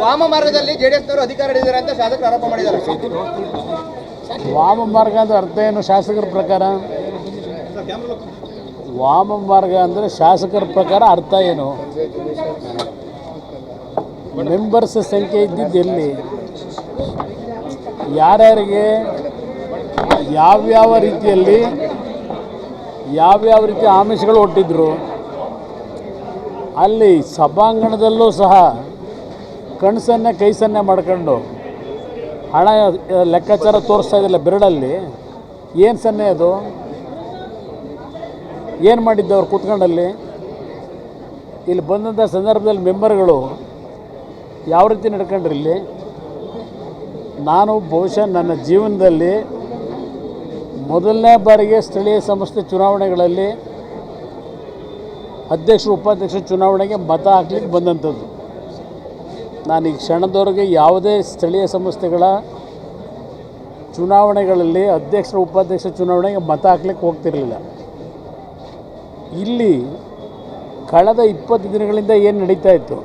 ವಾಮ JDS ನವರು ಅಧಿಕಾರ ಹಿಡಿದಿದ್ದಾರೆ ಅಂತ ಶಾಸಕರು ಆರೋಪ ಮಾಡಿದ್ದಾರೆ. ವಾಮ ಮಾರ್ಗ ಅಂದ್ರೆ ಅರ್ಥ ಏನು ಶಾಸಕರ ಪ್ರಕಾರ? ವಾಮ ಮಾರ್ಗ ಅಂದರೆ ಶಾಸಕರ ಪ್ರಕಾರ ಅರ್ಥ ಏನು? ಮೆಂಬರ್ಸ್ ಸಂಖ್ಯೆ ಇದ್ದಿದ್ದು ಎಲ್ಲಿ? ಯಾರ್ಯಾರಿಗೆ? ಯಾವ್ಯಾವ ರೀತಿಯಲ್ಲಿ? ಯಾವ್ಯಾವ ರೀತಿ ಆಮಿಷಗಳು ಒಟ್ಟಿದ್ರು ಅಲ್ಲಿ ಸಭಾಂಗಣದಲ್ಲೂ ಸಹ ಕಣ್ಸನ್ನೆ ಕೈ ಸನ್ನೆ ಮಾಡ್ಕೊಂಡು ಹಣ ಲೆಕ್ಕಾಚಾರ ತೋರಿಸ್ತಾ ಇದ್ದಿಲ್ಲ ಬೆರಳಲ್ಲಿ. ಏನು ಸನ್ನೆ ಅದು? ಏನು ಮಾಡಿದ್ದು ಅವ್ರು ಕೂತ್ಕೊಂಡಲ್ಲಿ? ಇಲ್ಲಿ ಬಂದಂಥ ಸಂದರ್ಭದಲ್ಲಿ ಮೆಂಬರ್ಗಳು ಯಾವ ರೀತಿ ನಡ್ಕೊಂಡ್ರಿ ಇಲ್ಲಿ? ನಾನು ಬಹುಶಃ ನನ್ನ ಜೀವನದಲ್ಲಿ ಮೊದಲನೇ ಬಾರಿಗೆ ಸ್ಥಳೀಯ ಸಂಸ್ಥೆ ಚುನಾವಣೆಗಳಲ್ಲಿ ಅಧ್ಯಕ್ಷರು ಉಪಾಧ್ಯಕ್ಷ ಚುನಾವಣೆಗೆ ಮತ ಹಾಕ್ಲಿಕ್ಕೆ ಬಂದಂಥದ್ದು. ನಾನು ಈ ಕ್ಷಣದವರೆಗೆ ಯಾವುದೇ ಸ್ಥಳೀಯ ಸಂಸ್ಥೆಗಳ ಚುನಾವಣೆಗಳಲ್ಲಿ ಅಧ್ಯಕ್ಷರ, ಉಪಾಧ್ಯಕ್ಷ ಚುನಾವಣೆಗೆ ಮತ ಹಾಕ್ಲಿಕ್ಕೆ ಹೋಗ್ತಿರಲಿಲ್ಲ. ಇಲ್ಲಿ ಕಳೆದ ಇಪ್ಪತ್ತು ದಿನಗಳಿಂದ ಏನು ನಡೀತಾ ಇತ್ತು?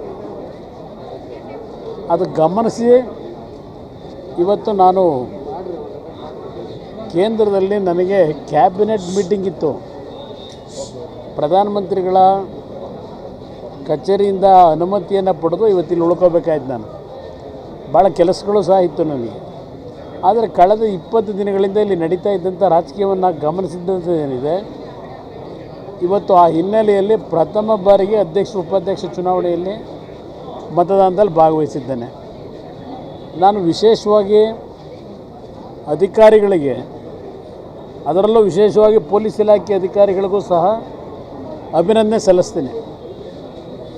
ಅದು ಗಮನಿಸಿ. ಇವತ್ತು ನಾನು ಕೇಂದ್ರದಲ್ಲಿ ನನಗೆ ಕ್ಯಾಬಿನೆಟ್ ಮೀಟಿಂಗ್ ಇತ್ತು. ಪ್ರಧಾನಮಂತ್ರಿಗಳ ಕಚೇರಿಯಿಂದ ಅನುಮತಿಯನ್ನು ಪಡೆದು ಇವತ್ತಿಲ್ಲಿ ಉಳ್ಕೋಬೇಕಾಯ್ತು ನಾನು. ಭಾಳ ಕೆಲಸಗಳು ಸಹ ಇತ್ತು ನನಗೆ. ಆದರೆ ಕಳೆದ ಇಪ್ಪತ್ತು ದಿನಗಳಿಂದ ಇಲ್ಲಿ ನಡೀತಾ ಇದ್ದಂಥ ರಾಜಕೀಯವನ್ನು ಗಮನಿಸಿದ್ದಂಥ ಏನಿದೆ, ಇವತ್ತು ಆ ಹಿನ್ನೆಲೆಯಲ್ಲಿ ಪ್ರಥಮ ಬಾರಿಗೆ ಅಧ್ಯಕ್ಷ, ಉಪಾಧ್ಯಕ್ಷ ಚುನಾವಣೆಯಲ್ಲಿ ಮತದಾನದಲ್ಲಿ ಭಾಗವಹಿಸಿದ್ದೇನೆ. ನಾನು ವಿಶೇಷವಾಗಿ ಅಧಿಕಾರಿಗಳಿಗೆ, ಅದರಲ್ಲೂ ವಿಶೇಷವಾಗಿ ಪೊಲೀಸ್ ಇಲಾಖೆ ಅಧಿಕಾರಿಗಳಿಗೂ ಸಹ ಅಭಿನಂದನೆ ಸಲ್ಲಿಸ್ತೀನಿ.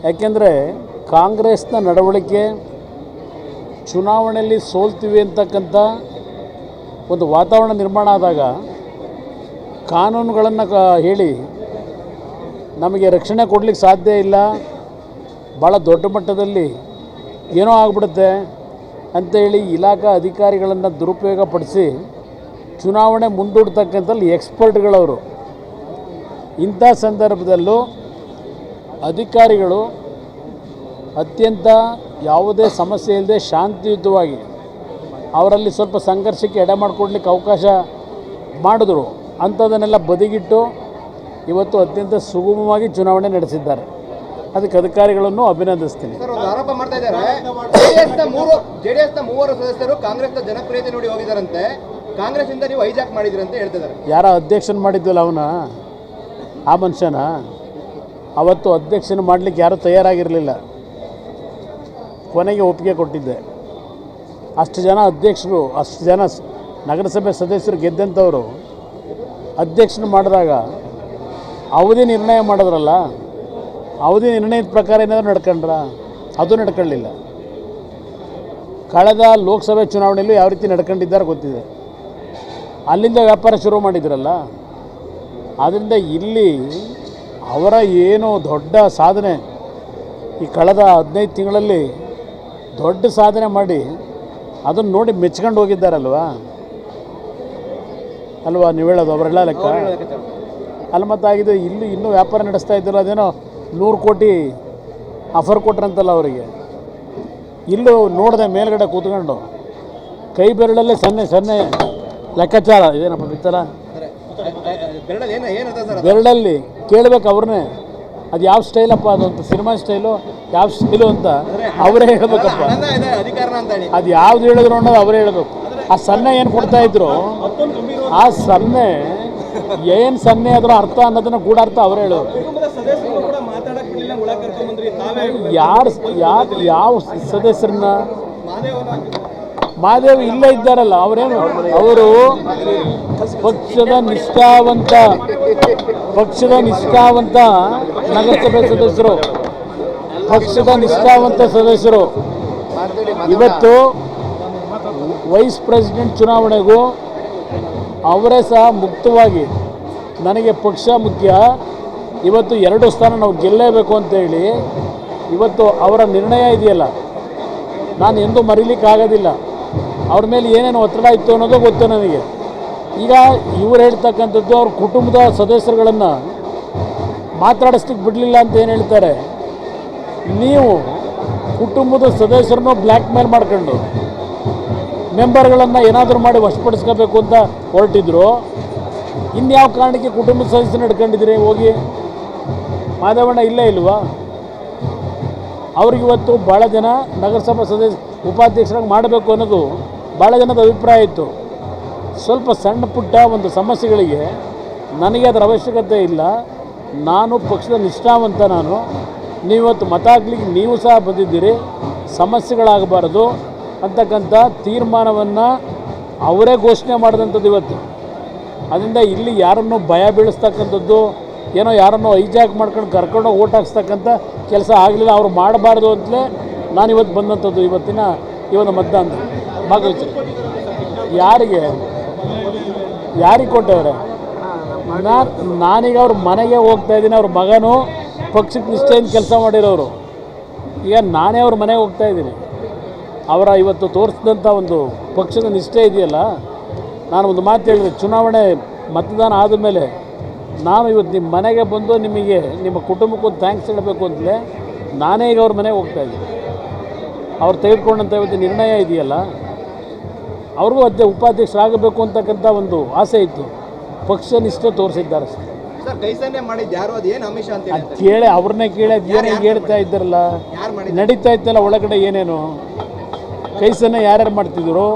ಯಾಕೆಂದರೆ ಕಾಂಗ್ರೆಸ್ನ ನಡವಳಿಕೆ ಚುನಾವಣೆಯಲ್ಲಿ ಸೋಲ್ತೀವಿ ಅಂತಕ್ಕಂಥ ಒಂದು ವಾತಾವರಣ ನಿರ್ಮಾಣ ಆದಾಗ ಕಾನೂನುಗಳನ್ನು ಕ ಹೇಳಿ ನಮಗೆ ರಕ್ಷಣೆ ಕೊಡಲಿಕ್ಕೆ ಸಾಧ್ಯ ಇಲ್ಲ ಭಾಳ ದೊಡ್ಡ ಮಟ್ಟದಲ್ಲಿ ಏನೋ ಆಗಿಬಿಡುತ್ತೆ ಅಂತೇಳಿ ಇಲಾಖಾ ಅಧಿಕಾರಿಗಳನ್ನು ದುರುಪಯೋಗ ಪಡಿಸಿ ಚುನಾವಣೆ ಮುಂದೂಡ್ತಕ್ಕಂಥಲ್ಲಿ ಎಕ್ಸ್ಪರ್ಟ್ಗಳವರು ಇಂಥ ಸಂದರ್ಭದಲ್ಲೂ ಅಧಿಕಾರಿಗಳು ಅತ್ಯಂತ ಯಾವುದೇ ಸಮಸ್ಯೆ ಇಲ್ಲದೆ ಶಾಂತಿಯುತವಾಗಿ ಅವರಲ್ಲಿ ಸ್ವಲ್ಪ ಸಂಘರ್ಷಕ್ಕೆ ಎಡೆ ಮಾಡಿಕೊಡ್ಲಿಕ್ಕೆ ಅವಕಾಶ ಮಾಡಿದ್ರು. ಅಂಥದನ್ನೆಲ್ಲ ಬದಿಗಿಟ್ಟು ಇವತ್ತು ಅತ್ಯಂತ ಸುಗಮವಾಗಿ ಚುನಾವಣೆ ನಡೆಸಿದ್ದಾರೆ. ಅದಕ್ಕೆ ಅಧಿಕಾರಿಗಳನ್ನು ಅಭಿನಂದಿಸ್ತೀನಿ. ಆರೋಪ ಮಾಡ್ತಾ ಇದ್ದಾರೆ. ಜೆಡಿಎಸ್ನ ಮೂವರು ಸದಸ್ಯರು ಕಾಂಗ್ರೆಸ್ನ ಜನಪ್ರಿಯತೆ ನೋಡಿ ಹೋಗಿದಾರಂತೆ ಕಾಂಗ್ರೆಸ್ ಇಂದ ನೀವು ಹೈಜಾಕ್ ಮಾಡಿದ್ರಂತೆ ಹೇಳ್ತಿದ್ದಾರೆ ಯಾರ ಅಧ್ಯಕ್ಷನ್ ಮಾಡಿದ್ವಲ್ಲ ಅವನ? ಆ ಮನುಷ್ಯನ? ಅವತ್ತು ಅಧ್ಯಕ್ಷನ ಮಾಡಲಿಕ್ಕೆ ಯಾರೂ ತಯಾರಾಗಿರಲಿಲ್ಲ. ಕೊನೆಗೆ ಒಪ್ಪಿಗೆ ಕೊಟ್ಟಿದ್ದೆ. ಅಷ್ಟು ಜನ ಅಧ್ಯಕ್ಷರು, ಅಷ್ಟು ಜನ ನಗರಸಭೆ ಸದಸ್ಯರು ಗೆದ್ದಂಥವರು ಅಧ್ಯಕ್ಷನ ಮಾಡಿದಾಗ ಅವಧಿ ನಿರ್ಣಯ ಮಾಡಿದ್ರಲ್ಲ, ಅವಧಿ ನಿರ್ಣಯದ ಪ್ರಕಾರ ಏನಾದರೂ ನಡ್ಕೊಂಡ್ರ? ಅದು ನಡ್ಕೊಳ್ಳಿಲ್ಲ. ಕಳೆದ ಲೋಕಸಭೆ ಚುನಾವಣೆಯಲ್ಲೂ ಯಾವ ರೀತಿ ನಡ್ಕೊಂಡಿದ್ದಾರೆ ಗೊತ್ತಿದೆ. ಅಲ್ಲಿಂದ ವ್ಯಾಪಾರ ಶುರು ಮಾಡಿದ್ರಲ್ಲ. ಆದ್ದರಿಂದ ಇಲ್ಲಿ ಅವರ ಏನು ದೊಡ್ಡ ಸಾಧನೆ ಈ ಕಳೆದ ಹದಿನೈದು ತಿಂಗಳಲ್ಲಿ ದೊಡ್ಡ ಸಾಧನೆ ಮಾಡಿ ಅದನ್ನು ನೋಡಿ ಮೆಚ್ಕೊಂಡು ಹೋಗಿದ್ದಾರಲ್ವಾ? ಅಲ್ವಾ ನೀವು ಹೇಳೋದು ಅವರೆಲ್ಲ ಲೆಕ್ಕ? ಅಲ್ಲಿ ಮತ್ತಾಗಿದೆ ಇಲ್ಲಿ ಇನ್ನೂ ವ್ಯಾಪಾರ ನಡೆಸ್ತಾ ಇದ್ದಿಲ್ಲ ಅದೇನೋ ನೂರು ಕೋಟಿ ಆಫರ್ ಕೊಟ್ರಂತಲ್ಲ ಅವರಿಗೆ. ಇಲ್ಲೂ ನೋಡಿದೆ ಮೇಲ್ಗಡೆ ಕೂತ್ಕೊಂಡು ಕೈ ಬೆರಳಲ್ಲೇ ಸನ್ನೆ ಸನ್ನೆ ಲೆಕ್ಕಾಚಾರ. ಇದೇನಪ್ಪ ಬಿತ್ತಲ್ಲ ಬೆರಳಲ್ಲಿ ಕೇಳ್ಬೇಕು ಅವ್ರನ್ನೇ. ಅದು ಯಾವ ಸ್ಟೈಲಪ್ಪ ಅದು ಅಂತ ಸಿನಿಮಾ ಸ್ಟೈಲು ಯಾವ ಸ್ಟೈಲು ಅಂತ ಅವರೇ ಹೇಳ್ಬೇಕಪ್ಪ. ಅದು ಯಾವ್ದು ಹೇಳಿದ್ರು ಅನ್ನೋದು ಅವರೇ ಹೇಳಬೇಕು. ಆ ಸನ್ನೆ ಏನು ಕೊಡ್ತಾ ಇದ್ರು? ಆ ಸನ್ನೆ ಏನು ಸನ್ನೆ ಅದರ ಅರ್ಥ ಅನ್ನೋದನ್ನ ಗೂಢಾರ್ಥ ಅವರೇ ಹೇಳೋರು. ಯಾರು ಯಾರು ಯಾವ ಸದಸ್ಯರನ್ನ? ಮಾದೇವ್ ಇಲ್ಲೇ ಇದ್ದಾರಲ್ಲ, ಅವರೇನು? ಅವರು ಪಕ್ಷದ ನಿಷ್ಠಾವಂತ ಪಕ್ಷದ ನಿಷ್ಠಾವಂತ ನಗರಸಭೆ ಸದಸ್ಯರು. ಪಕ್ಷದ ನಿಷ್ಠಾವಂತ ಸದಸ್ಯರು. ಇವತ್ತು ವೈಸ್ ಪ್ರೆಸಿಡೆಂಟ್ ಚುನಾವಣೆಗೂ ಅವರೇ ಸಹ ಮುಕ್ತವಾಗಿ ನನಗೆ ಪಕ್ಷ ಮುಖ್ಯ. ಇವತ್ತು ಎರಡು ಸ್ಥಾನ ನಾವು ಗೆಲ್ಲೇಬೇಕು ಅಂತೇಳಿ ಇವತ್ತು ಅವರ ನಿರ್ಣಯ ಇದೆಯಲ್ಲ? ನಾನು ಎಂದೂ ಮರೀಲಿಕ್ಕಾಗೋದಿಲ್ಲ. ಅವ್ರ ಮೇಲೆ ಏನೇನು ಒತ್ತಡ ಇತ್ತು ಅನ್ನೋದು ಗೊತ್ತು ನನಗೆ. ಈಗ ಇವ್ರು ಹೇಳ್ತಕ್ಕಂಥದ್ದು ಅವ್ರ ಕುಟುಂಬದ ಸದಸ್ಯರುಗಳನ್ನು ಮಾತಾಡಿಸ್ಲಿಕ್ಕೆ ಬಿಡಲಿಲ್ಲ ಅಂತ ಏನು ಹೇಳ್ತಾರೆ? ನೀವು ಕುಟುಂಬದ ಸದಸ್ಯರನ್ನು ಬ್ಲ್ಯಾಕ್ ಮೇಲ್ ಮಾಡ್ಕೊಂಡು ಮೆಂಬರ್ಗಳನ್ನು ಏನಾದರೂ ಮಾಡಿ ವಶಪಡಿಸ್ಕೋಬೇಕು ಅಂತ ಹೊರಟಿದ್ರು, ಇನ್ಯಾವ ಕಾರಣಕ್ಕೆ ಕುಟುಂಬದ ಸದಸ್ಯನ ಹಿಡ್ಕೊಂಡಿದ್ದೀರಿ ಹೋಗಿ? ಮಾಧವಣ್ಣ ಇಲ್ಲೇ ಇಲ್ವಾ? ಅವ್ರಿಗಿವತ್ತು ಭಾಳ ಜನ ನಗರಸಭಾ ಸದಸ್ಯ ಉಪಾಧ್ಯಕ್ಷರಾಗಿ ಮಾಡಬೇಕು ಅನ್ನೋದು ಭಾಳ ಜನದ ಅಭಿಪ್ರಾಯ ಇತ್ತು. ಸ್ವಲ್ಪ ಸಣ್ಣ ಪುಟ್ಟ ಒಂದು ಸಮಸ್ಯೆಗಳಿಗೆ ನನಗೆ ಅದರ ಅವಶ್ಯಕತೆ ಇಲ್ಲ. ನಾನು ಪಕ್ಷದ ನಿಷ್ಠಾವಂತ ನಾನು. ನೀವತ್ತು ಮತ ಹಾಕ್ಲಿಕ್ಕೆ ನೀವು ಸಹ ಬಂದಿದ್ದೀರಿ. ಸಮಸ್ಯೆಗಳಾಗಬಾರ್ದು ಅಂತಕ್ಕಂಥ ತೀರ್ಮಾನವನ್ನು ಅವರೇ ಘೋಷಣೆ ಮಾಡಿದಂಥದ್ದು ಇವತ್ತು. ಅದರಿಂದ ಇಲ್ಲಿ ಯಾರನ್ನು ಭಯ ಬೀಳಿಸ್ತಕ್ಕಂಥದ್ದು, ಏನೋ ಯಾರನ್ನೋ ಐಜಾಕ್ ಮಾಡ್ಕೊಂಡು ಕರ್ಕೊಂಡು ಓಟ್ ಹಾಕ್ಸ್ತಕ್ಕಂಥ ಕೆಲಸ ಆಗಲಿಲ್ಲ, ಅವ್ರು ಮಾಡಬಾರ್ದು ಅಂತಲೇ ನಾನು ಇವತ್ತು ಬಂದಂಥದ್ದು ಇವತ್ತಿನ ಈ ಮತದಾನ ಭಾಗವಹಿಸಿ ಯಾರಿಗೆ? ಯಾರಿಗೆ ಕೊಟ್ಟವ್ರೆ? ನಾನು ನಾನೀಗ ಅವ್ರ ಮನೆಗೆ ಹೋಗ್ತಾ ಇದ್ದೀನಿ, ಅವ್ರ ಮಗನು ಪಕ್ಷಕ್ಕೆ ನಿಷ್ಠೆಯಿಂದ ಕೆಲಸ ಮಾಡಿರೋರು. ಈಗ ನಾನೇ ಅವ್ರ ಮನೆಗೆ ಹೋಗ್ತಾ ಇದ್ದೀನಿ. ಅವರ ಇವತ್ತು ತೋರಿಸಿದಂಥ ಒಂದು ಪಕ್ಷದ ನಿಷ್ಠೆ ಇದೆಯಲ್ಲ, ನಾನು ಒಂದು ಮಾತು ಹೇಳಿದೆ, ಚುನಾವಣೆ ಮತದಾನ ಆದಮೇಲೆ ನಾನು ಇವತ್ತು ನಿಮ್ಮ ಮನೆಗೆ ಬಂದು ನಿಮಗೆ, ನಿಮ್ಮ ಕುಟುಂಬಕ್ಕೂ ಥ್ಯಾಂಕ್ಸ್ ಹೇಳಬೇಕು ಅಂತಲೇ ನಾನೇ ಈಗ ಅವ್ರ ಮನೆಗೆ ಹೋಗ್ತಾ ಇದ್ದೀನಿ. ಅವ್ರು ತೆಗೆದುಕೊಂಡಂಥ ಇವತ್ತು ನಿರ್ಣಯ ಇದೆಯಲ್ಲ ಅವ್ರಿಗೂ ಅದೇ ಉಪಾಧ್ಯಕ್ಷರಾಗಬೇಕು ಅಂತಕ್ಕಂಥ ಒಂದು ಆಸೆ ಇತ್ತು. ಪಕ್ಷ ನಿಷ್ಠೆ ತೋರಿಸಿದ್ದಾರೆ ಸರ್. ಅದು ಕೇಳಿ ಅವ್ರನ್ನೇ ಕೇಳಿ ಅದು ಏನು ಹೇಳ್ತಾ ಇದ್ದಾರಲ್ಲ? ನಡೀತಾ ಇತ್ತಲ್ಲ ಒಳಗಡೆ ಏನೇನು? ಕೈಸನ್ನ ಯಾರ್ಯಾರು ಮಾಡ್ತಿದ್ರು?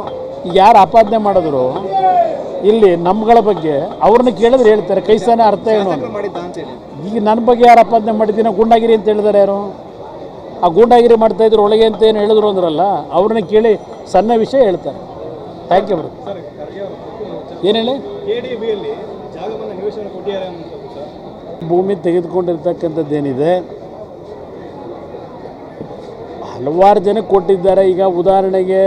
ಯಾರು ಆಪಾದನೆ ಮಾಡಿದ್ರು? ಇಲ್ಲಿ ನಮ್ಗಳ ಬಗ್ಗೆ ಅವ್ರನ್ನ ಕೇಳಿದ್ರೆ ಹೇಳ್ತಾರೆ ಕೈಸನ ಅರ್ಥ ಏನು ಈಗ ನನ್ನ ಬಗ್ಗೆ ಯಾರು ಆಪಾದನೆ ಮಾಡಿದ್ದೀನಿ? ಗೂಂಡಾಗಿರಿ ಅಂತ ಹೇಳಿದಾರೆ ಯಾರು? ಆ ಗೂಂಡಾಗಿರಿ ಮಾಡ್ತಾ ಇದ್ರು ಒಳಗೆ ಅಂತ ಏನು ಹೇಳಿದ್ರು ಅಂದ್ರಲ್ಲ ಅವ್ರನ್ನ ಕೇಳಿ ಸಣ್ಣ ವಿಷಯ ಹೇಳ್ತಾರೆ. ಥ್ಯಾಂಕ್ ಯು ಏನು ಹೇಳಿ? ಭೂಮಿ ತೆಗೆದುಕೊಂಡಿರ್ತಕ್ಕಂಥದ್ದೇನಿದೆ? ಹಲವಾರು ಜನ ಕೊಟ್ಟಿದ್ದಾರೆ. ಈಗ ಉದಾಹರಣೆಗೆ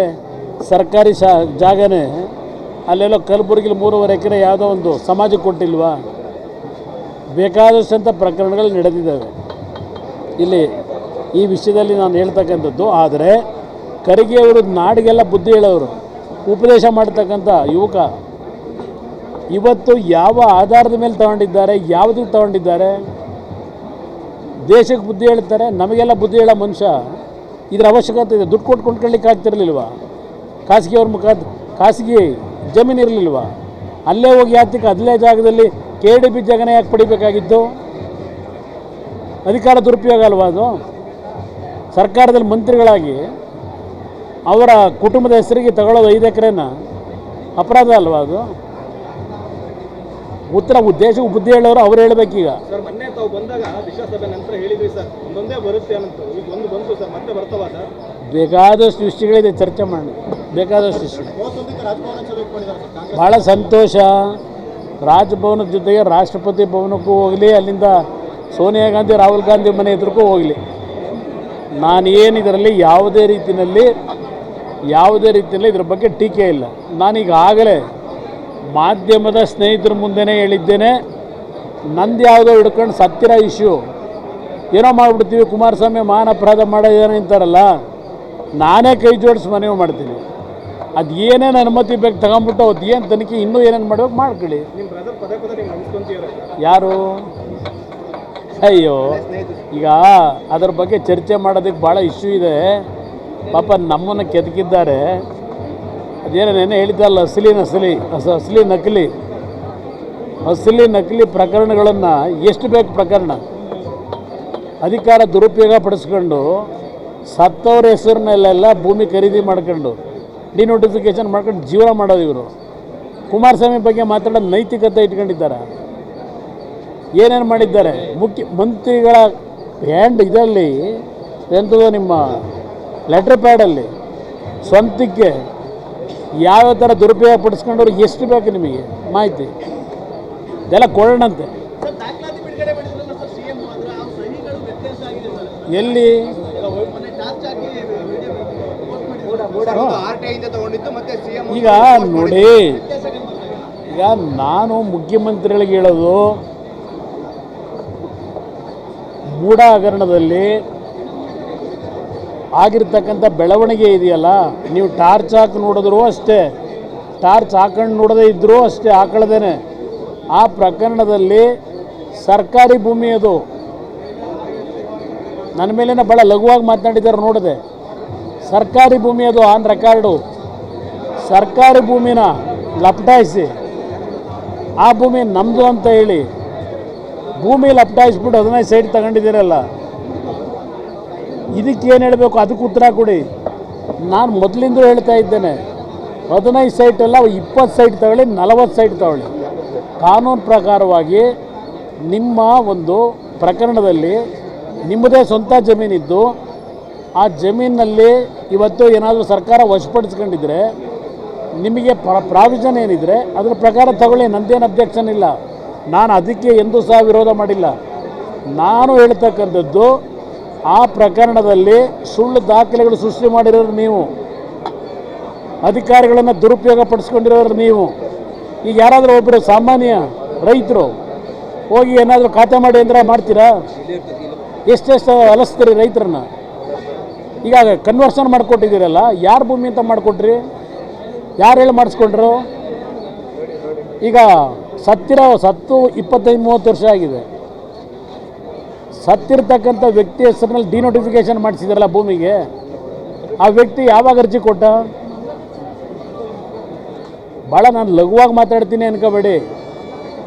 ಸರ್ಕಾರಿ ಶಾ ಜಾಗನೇ ಅಲ್ಲೆಲ್ಲೋ ಕಲಬುರಗಿಲಿ ಮೂರುವರೆ ಎಕರೆ ಯಾವುದೋ ಒಂದು ಸಮಾಜ ಕೊಟ್ಟಿಲ್ವಾ? ಬೇಕಾದಷ್ಟಂಥ ಪ್ರಕರಣಗಳು ನಡೆದಿದ್ದಾವೆ. ಇಲ್ಲಿ ಈ ವಿಷಯದಲ್ಲಿ ನಾನು ಹೇಳ್ತಕ್ಕಂಥದ್ದು ಆದರೆ ಖರ್ಗೆಯವರು ನಾಡಿಗೆಲ್ಲ ಬುದ್ಧಿ ಹೇಳೋರು. ಉಪದೇಶ ಮಾಡ್ತಕ್ಕಂಥ ಯುವಕ ಇವತ್ತು ಯಾವ ಆಧಾರದ ಮೇಲೆ ತಗೊಂಡಿದ್ದಾರೆ ಯಾವುದಕ್ಕೆ ತಗೊಂಡಿದ್ದಾರೆ, ದೇಶಕ್ಕೆ ಬುದ್ಧಿ ಹೇಳ್ತಾರೆ, ನಮಗೆಲ್ಲ ಬುದ್ಧಿ ಹೇಳೋ ಮನುಷ್ಯ ಇದರ ಅವಶ್ಯಕತೆ ಇದೆ. ದುಡ್ಡು ಕೊಟ್ಟು ಕೊಂಡ್ಕೊಳ್ಳಿಕ್ಕೆ ಆಗ್ತಿರಲಿಲ್ವ? ಖಾಸಗಿಯವ್ರ ಮುಖ ಖಾಸಗಿ ಜಮೀನು ಇರಲಿಲ್ವ? ಅಲ್ಲೇ ಹೋಗಿ ಯಾತಕ್ಕೆ ಅದಲೇ ಜಾಗದಲ್ಲಿ ಕೆ ಡಿ ಬಿ ಜಗನ ಯಾಕೆ ಪಡಿಬೇಕಾಗಿತ್ತು? ಅಧಿಕಾರ ದುರುಪಯೋಗ ಅಲ್ವಾ ಅದು? ಸರ್ಕಾರದಲ್ಲಿ ಮಂತ್ರಿಗಳಾಗಿ ಅವರ ಕುಟುಂಬದ ಹೆಸರಿಗೆ ತಗೊಳ್ಳೋದು ಐದು ಎಕರೆನ? ಅಪರಾಧ ಅಲ್ವಾ ಅದು? ಉತ್ತರ ಉದ್ದೇಶ ಬುದ್ಧಿ ಹೇಳೋರು ಅವ್ರು ಹೇಳ್ಬೇಕೀಗ. ಸರ್ ಮೊನ್ನೆ ತಾವು ಬಂದಾಗ ವಿಶ್ವಾಸಸಭೆ ನಂತರ ಹೇಳಿದ್ವಿ ಸರ್. ಒಂದೊಂದೇ ಬರುತ್ತೆ ಅನ್ನಂತ ಈಗ ಒಂದು ಬಂತು ಸರ್. ಮತ್ತೆ ಬರ್ತವ ಸರ್? ಬೇಕಾದಷ್ಟು ವಿಷಯಗಳಿದೆ ಚರ್ಚೆ ಮಾಡಿ. ಬೇಕಾದಷ್ಟು ವಿಷಯ. ಭಾಳ ಸಂತೋಷ. ರಾಜಭವನದ ಜೊತೆಗೆ ರಾಷ್ಟ್ರಪತಿ ಭವನಕ್ಕೂ ಹೋಗಲಿ ಅಲ್ಲಿಂದ ಸೋನಿಯಾ ಗಾಂಧಿ ರಾಹುಲ್ ಗಾಂಧಿ ಮನೆ ಎದುರಿಗೂ ಹೋಗಲಿ. ನಾನು ಇದರಲ್ಲಿ ಯಾವುದೇ ರೀತಿಯಲ್ಲಿ ಯಾವುದೇ ರೀತಿಯಲ್ಲಿ ಇದ್ರ ಬಗ್ಗೆ ಟೀಕೆ ಇಲ್ಲ. ನಾನೀಗ ಆಗಲೇ ಮಾಧ್ಯಮದ ಸ್ನೇಹಿತರ ಮುಂದೆನೇ ಹೇಳಿದ್ದೇನೆ ನಂದು ಯಾವುದೋ ಹಿಡ್ಕೊಂಡು ಸತ್ತಿರ ಇಶ್ಯೂ ಏನೋ ಮಾಡಿಬಿಡ್ತೀವಿ ಕುಮಾರಸ್ವಾಮಿ ಮಾನ ಅಪರಾಧ ಮಾಡಿದ್ದಾನೆ ಅಂತಾರಲ್ಲ ನಾನೇ ಕೈ ಜೋಡಿಸಿ ಮನವಿ ಮಾಡ್ತೀನಿ. ಅದು ಏನೇನು ಅನುಮತಿ ಬೇಕು ತಗೊಂಬಿಟ್ಟು ಅದು ಏನು ತನಿಖೆ ಇನ್ನೂ ಏನೇನು ಮಾಡ್ಬೇಕು ಮಾಡ್ಕೊಳ್ಳಿ. ಯಾರು? ಅಯ್ಯೋ ಈಗ ಅದ್ರ ಬಗ್ಗೆ ಚರ್ಚೆ ಮಾಡೋದಕ್ಕೆ ಭಾಳ ಇಶ್ಯೂ ಇದೆ. ಪಾಪ ನಮ್ಮನ್ನು ಕೆದಕಿದ್ದಾರೆ. ಅದೇನೋ ನೆನೆ ಹೇಳಿದ್ದಲ್ಲ ಅಸಲಿ ನಸಲಿ ಅಸ ಅಸಲಿ ನಕಲಿ. ಅಸಲಿ ನಕಲಿ ಪ್ರಕರಣಗಳನ್ನು ಎಷ್ಟು ಬೇಕು ಪ್ರಕರಣ? ಅಧಿಕಾರ ದುರುಪಯೋಗ ಪಡಿಸ್ಕೊಂಡು ಸತ್ತವ್ರ ಹೆಸರಿನಲ್ಲೆಲ್ಲ ಭೂಮಿ ಖರೀದಿ ಮಾಡ್ಕೊಂಡು ಡಿನೋಟಿಫಿಕೇಶನ್ ಮಾಡ್ಕೊಂಡು ಜೀವನ ಮಾಡೋದು ಇವರು. ಕುಮಾರಸ್ವಾಮಿ ಬಗ್ಗೆ ಮಾತಾಡೋ ನೈತಿಕತೆ ಇಟ್ಕೊಂಡಿದ್ದಾರೆ. ಏನೇನು ಮಾಡಿದ್ದಾರೆ? ಮುಖ್ಯ ಮಂತ್ರಿಗಳ ಹ್ಯಾಂಡ್ ಇದರಲ್ಲಿ ಎಂಥದೋ ನಿಮ್ಮ ಲೆಟ್ರ್ ಪ್ಯಾಡಲ್ಲಿ ಸ್ವಂತಕ್ಕೆ ಯಾವ ಥರ ದುರುಪಯೋಗ ಪಡಿಸ್ಕೊಂಡವ್ರು ಎಷ್ಟು ಬೇಕು ನಿಮಗೆ? ಮಾಹಿತಿ. ಇದೆಲ್ಲ ಕೊಡೋಣಂತೆ. ದಾಖಲಾತಿ ಬಿಡುಗಡೆ ಮಾಡಿದ್ರಲ್ಲ ಸರ್ ಸಿಎಂ ಆದ್ರೆ ಆ ಸಹಿಗಳು ವ್ಯತ್ಯಾಸ ಆಗಿದೆ ಸರ್. ಎಲ್ಲಿ? ಮೊನ್ನೆ ಟಾರ್ಚ್ ಹಾಕಿ ಆರ್ ಟಿ ಐಯಿಂದ ತಗೊಂಡಿದ್ದು ಮತ್ತೆ ಸಿಎಂ ಈಗ ನೋಡಿ. ಈಗ. ನಾನು ಮುಖ್ಯಮಂತ್ರಿಗಳಿಗೆ ಹೇಳೋದು ಮೂಢ ಹಗರಣದಲ್ಲಿ ಆಗಿರ್ತಕ್ಕಂಥ ಬೆಳವಣಿಗೆ ಇದೆಯಲ್ಲ, ನೀವು ಟಾರ್ಚ್ ಹಾಕಿ ನೋಡಿದ್ರೂ ಅಷ್ಟೇ, ಟಾರ್ಚ್ ಹಾಕೊಂಡು ನೋಡದೇ ಇದ್ದರೂ ಅಷ್ಟೇ ಹಾಕೊಳ್ಳದೇನೆ ಆ ಪ್ರಕರಣದಲ್ಲಿ ಸರ್ಕಾರಿ ಭೂಮಿ ಅದು. ನನ್ನ ಮೇಲಿನ ಭಾಳ ಲಘುವಾಗಿ ಮಾತನಾಡಿದ್ದಾರೆ ನೋಡಿದೆ. ಸರ್ಕಾರಿ ಭೂಮಿ ಅದು, ಆನ್ ರೆಕಾರ್ಡು. ಸರ್ಕಾರಿ ಭೂಮಿನ ಲಪಟಾಯಿಸಿ. ಆ ಭೂಮಿ ನಮ್ಮದು ಅಂತ ಹೇಳಿ, ಭೂಮಿ ಲಪಟಾಯಿಸ್ಬಿಟ್ಟು ಅದನ್ನೇ ಸೈಡ್ ತಗೊಂಡಿದ್ದೀರಲ್ಲ ಇದಕ್ಕೆ ಏನು ಹೇಳಬೇಕು? ಅದಕ್ಕೆ ಉತ್ತರ ಕೊಡಿ. ನಾನು ಮೊದಲಿಂದ ಹೇಳ್ತಾ ಇದ್ದೇನೆ. ಹದಿನೈದು ಸೈಟ್ ಅಲ್ಲ ಇಪ್ಪತ್ತು ಸೈಟ್ ತಗೊಳ್ಳಿ, ನಲವತ್ತು ಸೈಟ್ ತಗೊಳ್ಳಿ. ಕಾನೂನು ಪ್ರಕಾರವಾಗಿ ನಿಮ್ಮ ಒಂದು ಪ್ರಕರಣದಲ್ಲಿ ನಿಮ್ಮದೇ ಸ್ವಂತ ಜಮೀನಿದ್ದು, ಆ ಜಮೀನಲ್ಲಿ ಇವತ್ತು ಏನಾದರೂ ಸರ್ಕಾರ ವಶಪಡಿಸ್ಕೊಂಡಿದ್ರೆ, ನಿಮಗೆ ಪ್ರ, ಪ್ರಾವಿಷನ್ ಏನಿದ್ರೆ ಅದರ ಪ್ರಕಾರ ತಗೊಳ್ಳಿ, ನಂದೇನು ಅಧ್ಯಕ್ಷನಿಲ್ಲ ನಾನು ಅದಕ್ಕೆ ಎಂದೂ ಸಹ ವಿರೋಧ ಮಾಡಿಲ್ಲ. ನಾನು ಹೇಳ್ತಕ್ಕಂಥದ್ದು ಆ ಪ್ರಕರಣದಲ್ಲಿ ಸುಳ್ಳು ದಾಖಲೆಗಳು ಸೃಷ್ಟಿ ಮಾಡಿರೋರು ನೀವು. ಅಧಿಕಾರಿಗಳನ್ನು ದುರುಪಯೋಗ ಪಡಿಸ್ಕೊಂಡಿರೋರು ನೀವು. ಈಗ ಯಾರಾದರೂ ಒಬ್ಬರು ಸಾಮಾನ್ಯ ರೈತರು ಹೋಗಿ ಏನಾದರೂ ಖಾತೆ ಮಾಡಿ ಅಂದ್ರೆ ಮಾಡ್ತೀರಾ? ಎಷ್ಟೆಷ್ಟು ಅಲಸ್ತೀರಿ ರೈತರನ್ನ? ಈಗ ಕನ್ವರ್ಷನ್ ಮಾಡಿಕೊಟ್ಟಿದ್ದೀರಲ್ಲ, ಯಾರು ಭೂಮಿ ಅಂತ ಮಾಡಿಕೊಟ್ರಿ? ಯಾರು ಹೇಳಿ ಮಾಡಿಸ್ಕೊಂಡ್ರು? ಈಗ ಸತ್ತಿರೋ ಸತ್ತು ಇಪ್ಪತ್ತೈದು, ಮೂವತ್ತು ವರ್ಷ ಆಗಿದೆ. ಸತ್ತಿರ್ತಕ್ಕಂಥ ವ್ಯಕ್ತಿ ಹೆಸರಿನಲ್ಲಿ ಡಿನೋಟಿಫಿಕೇಶನ್ ಮಾಡಿಸಿದ್ರಲ್ಲ ಭೂಮಿಗೆ, ಆ ವ್ಯಕ್ತಿ ಯಾವಾಗ ಅರ್ಜಿ ಕೊಟ್ಟ? ಭಾಳ ನಾನು ಲಘುವಾಗಿ ಮಾತಾಡ್ತೀನಿ ಅನ್ಕೋಬೇಡಿ.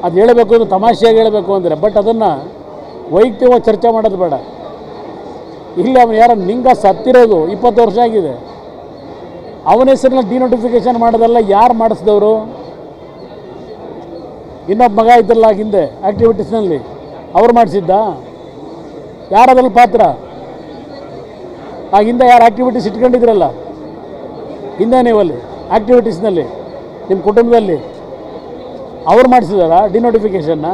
ಅದು ಹೇಳಬೇಕು ಅಂದ್ರೆ ತಮಾಷೆಯಾಗಿ ಹೇಳಬೇಕು ಅಂದರೆ ಬಟ್ ಅದನ್ನು ವೈಯಕ್ತಿಕವಾಗಿ ಚರ್ಚೆ ಮಾಡೋದು ಬೇಡ. ಇಲ್ಲಿ ಅವನು ಯಾರ ನಿಂಗ ಸತ್ತಿರೋದು ಇಪ್ಪತ್ತು ವರ್ಷ ಆಗಿದೆ. ಅವನ ಹೆಸರಿನಲ್ಲಿ ಡಿನೋಟಿಫಿಕೇಶನ್ ಮಾಡೋದಲ್ಲ, ಯಾರು ಮಾಡಿಸಿದವರು? ಇನ್ನೊಬ್ಬ ಮಗ ಇದ್ದಲ್ಲ ಹಿಂದೆ ಆ್ಯಕ್ಟಿವಿಟೀಸ್ನಲ್ಲಿ ಅವ್ರು ಮಾಡಿಸಿದ್ದ? ಯಾರದ್ರಲ್ಲಿ ಪಾತ್ರ? ಆ, ಹಿಂದೆ ಯಾರು ಆ್ಯಕ್ಟಿವಿಟೀಸ್ ಇಟ್ಕೊಂಡಿದ್ರಲ್ಲ? ಹಿಂದೆ ನೀವಲ್ಲಿ ಆ್ಯಕ್ಟಿವಿಟೀಸ್ನಲ್ಲಿ ನಿಮ್ಮ ಕುಟುಂಬದಲ್ಲಿ. ಅವ್ರು ಮಾಡಿಸಿದಾರಾ? ಡಿನೋಟಿಫಿಕೇಷನ್ನ